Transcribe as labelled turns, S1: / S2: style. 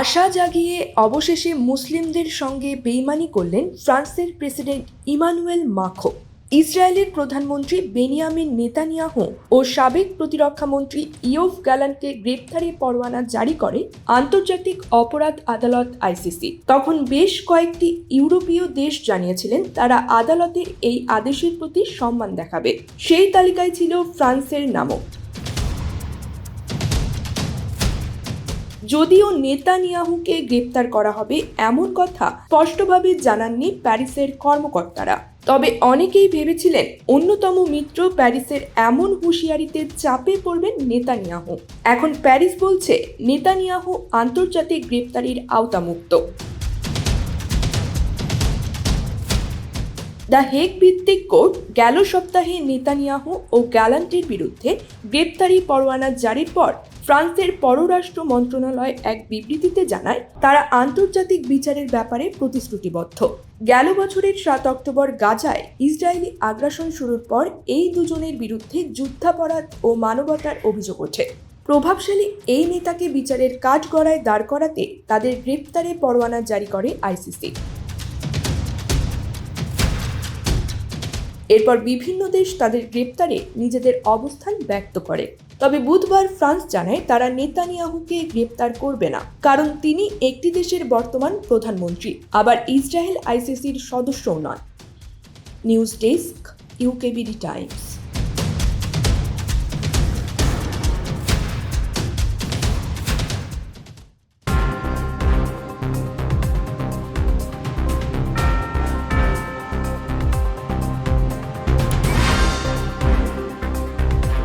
S1: আশা জাগিয়ে অবশেষে মুসলিমদের সঙ্গে বেইমানি করলেন ফ্রান্সের প্রেসিডেন্ট ইমানুয়েল মাখো ইসরায়েলের প্রধানমন্ত্রী বেনিয়ামিন নেতানিয়াহু ও সাবেক প্রতিরক্ষামন্ত্রী ইয়ফ গ্যালানকে গ্রেপ্তারি পরোয়ানা জারি করে আন্তর্জাতিক অপরাধ আদালত আইসিসি তখন বেশ কয়েকটি ইউরোপীয় দেশ জানিয়েছিলেন তারা আদালতের এই আদেশের প্রতি সম্মান দেখাবে সেই তালিকায় ছিল ফ্রান্সের নামও যদিও নেতানিয়াহুকে গ্রেপ্তার করা হবে এমন কথা স্পষ্টভাবে জানাননি প্যারিসের কর্মকর্তারা তবে অনেকেই ভেবেছিলেন অন্যতম মিত্র প্যারিসের এমন হুঁশিয়ারিতে চাপে পড়বেন নেতানিয়াহু এখন প্যারিস বলছে নেতানিয়াহু আন্তর্জাতিক গ্রেপ্তারির আওতামুক্ত দ্য হেগ ভিত্তিক কোর্ট গেল সপ্তাহে নেতানিয়াহু ও গ্যালান্টের বিরুদ্ধে গ্রেপ্তারি পরোয়ানা জারির পর ফ্রান্সের পররাষ্ট্র মন্ত্রণালয় এক বিবৃতিতে জানায় তারা আন্তর্জাতিক বিচারের ব্যাপারে প্রতিশ্রুতিবদ্ধ গেল বছরের সাত অক্টোবর গাজায় ইসরায়েলি আগ্রাসন শুরুর পর এই দুজনের বিরুদ্ধে যুদ্ধাপরাধ ও মানবতার অভিযোগ ওঠে প্রভাবশালী এই নেতাকে বিচারের কাঠগড়ায় দাঁড় করাতে তাদের গ্রেপ্তারে পরোয়ানা জারি করে আইসিসি এরপর বিভিন্ন দেশ তাদের গ্রেপ্তারে নিজেদের অবস্থান ব্যক্ত করে তবে বুধবার ফ্রান্স জানায় তারা নেতানিয়াহুকে গ্রেপ্তার করবে না কারণ তিনি একটি দেশের বর্তমান প্রধানমন্ত্রী আবার ইসরায়েল আইসিসির সদস্যও নন নিউজ ডেস্ক ইউকেবিডি টাইমস